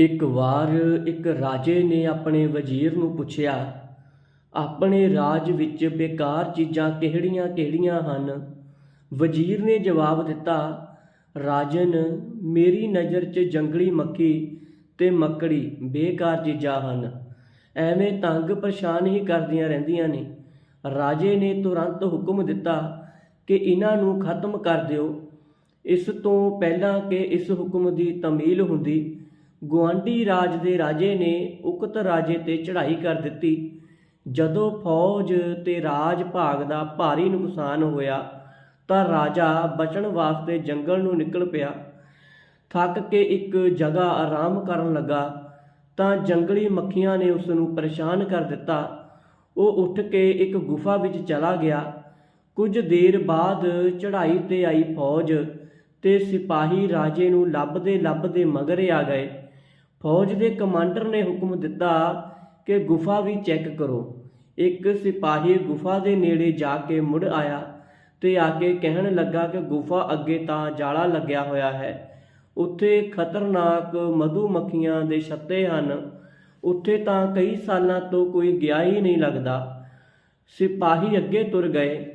ਇੱਕ ਵਾਰ ਇੱਕ ਰਾਜੇ ਨੇ ਆਪਣੇ ਵਜ਼ੀਰ ਨੂੰ ਪੁੱਛਿਆ, ਆਪਣੇ ਰਾਜ ਵਿੱਚ ਬੇਕਾਰ ਚੀਜ਼ਾਂ ਕਿਹੜੀਆਂ-ਕਿਹੜੀਆਂ ਹਨ? ਵਜ਼ੀਰ ਨੇ ਜਵਾਬ ਦਿੱਤਾ, ਰਾਜਨ, ਮੇਰੀ ਨਜ਼ਰ 'ਚ ਜੰਗਲੀ ਮੱਖੀ ਤੇ ਮੱਕੜੀ ਬੇਕਾਰ ਚੀਜ਼ਾਂ ਹਨ। ਐਵੇਂ ਤੰਗ ਪਰੇਸ਼ਾਨ ਹੀ ਕਰਦੀਆਂ ਰਹਿੰਦੀਆਂ ਨੇ। ਰਾਜੇ ਨੇ ਤੁਰੰਤ ਹੁਕਮ ਦਿੱਤਾ ਕਿ ਇਹਨਾਂ ਨੂੰ ਖਤਮ ਕਰ ਦਿਓ। ਇਸ ਤੋਂ ਪਹਿਲਾਂ ਕਿ ਇਸ ਹੁਕਮ ਦੀ ਤਮੀਲ ਹੁੰਦੀ ਗੁਆਂਢੀ ਰਾਜ ਦੇ ਰਾਜੇ ਨੇ ਉਕਤ ਰਾਜੇ ਤੇ ਚੜ੍ਹਾਈ ਕਰ ਦਿੱਤੀ। ਜਦੋਂ ਫੌਜ ਤੇ ਰਾਜ ਭਾਗ ਦਾ ਭਾਰੀ ਨੁਕਸਾਨ ਹੋਇਆ, ਤਾਂ ਰਾਜਾ ਬਚਣ ਵਾਸਤੇ ਜੰਗਲ ਨੂੰ ਨਿਕਲ ਪਿਆ। ਥੱਕ ਕੇ ਇੱਕ ਜਗ੍ਹਾ ਆਰਾਮ ਕਰਨ ਲੱਗਾ, ਤਾਂ ਜੰਗਲੀ ਮੱਖੀਆਂ ਨੇ ਉਸ ਨੂੰ ਪਰੇਸ਼ਾਨ ਕਰ ਦਿੱਤਾ। ਉਹ ਉੱਠ ਕੇ ਇੱਕ ਗੁਫਾ ਵਿੱਚ ਚਲਾ ਗਿਆ। ਕੁਝ ਦੇਰ ਬਾਅਦ ਚੜ੍ਹਾਈ ਤੇ ਆਈ ਫੌਜ ਤੇ ਸਿਪਾਹੀ ਰਾਜੇ ਨੂੰ ਲੱਭਦੇ ਲੱਭਦੇ ਮਗਰੇ ਆ ਗਏ। ਫੌਜ ਦੇ ਕਮਾਂਡਰ ਨੇ ਹੁਕਮ ਦਿੱਤਾ ਕਿ ਗੁਫਾ ਵੀ ਚੈੱਕ ਕਰੋ। ਇੱਕ ਸਿਪਾਹੀ ਗੁਫਾ ਦੇ ਨੇੜੇ ਜਾ ਕੇ ਮੁੜ ਆਇਆ ਤੇ ਆ ਕੇ ਕਹਿਣ ਲੱਗਾ ਕਿ ਗੁਫਾ ਅੱਗੇ ਤਾਂ ਜਾਲਾ ਲੱਗਿਆ ਹੋਇਆ ਹੈ। ਉੱਥੇ ਖਤਰਨਾਕ ਮਧੂ ਮੱਖੀਆਂ ਦੇ ਛੱਤੇ ਹਨ। ਉੱਥੇ ਤਾਂ ਕਈ ਸਾਲਾਂ ਤੋਂ ਕੋਈ ਗਿਆ ਹੀ ਨਹੀਂ ਲੱਗਦਾ। ਸਿਪਾਹੀ ਅੱਗੇ ਤੁਰ ਗਏ।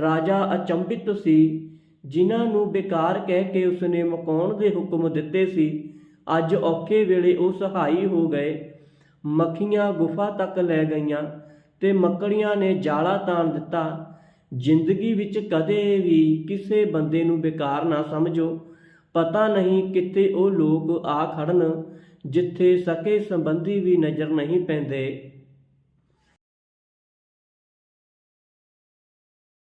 ਰਾਜਾ ਅਚੰਭਿਤ ਸੀ। ਜਿਨ੍ਹਾਂ ਨੂੰ ਬੇਕਾਰ ਕਹਿ ਕੇ ਉਸਨੇ ਮਕਾਉਣ ਦੇ ਹੁਕਮ ਦਿੱਤੇ ਸੀ ਅੱਜ ਔਖੇ ਵੇਲੇ ਉਹ ਸਹਾਈ ਹੋ ਗਏ। ਮੱਖੀਆਂ ਗੁਫਾ ਤੱਕ ਲੈ ਗਈਆਂ ਤੇ ਮੱਕੜੀਆਂ ਨੇ ਜਾਲਾ ਤਾਣ ਦਿੱਤਾ। ਜ਼ਿੰਦਗੀ ਵਿੱਚ ਕਦੇ ਵੀ ਕਿਸੇ ਬੰਦੇ ਨੂੰ ਬੇਕਾਰ ਨਾ ਸਮਝੋ। ਪਤਾ ਨਹੀਂ ਕਿੱਥੇ ਉਹ ਲੋਕ ਆ ਖੜਨ, ਜਿੱਥੇ ਸਕੇ ਸੰਬੰਧੀ ਵੀ ਨਜ਼ਰ ਨਹੀਂ ਪੈਂਦੇ।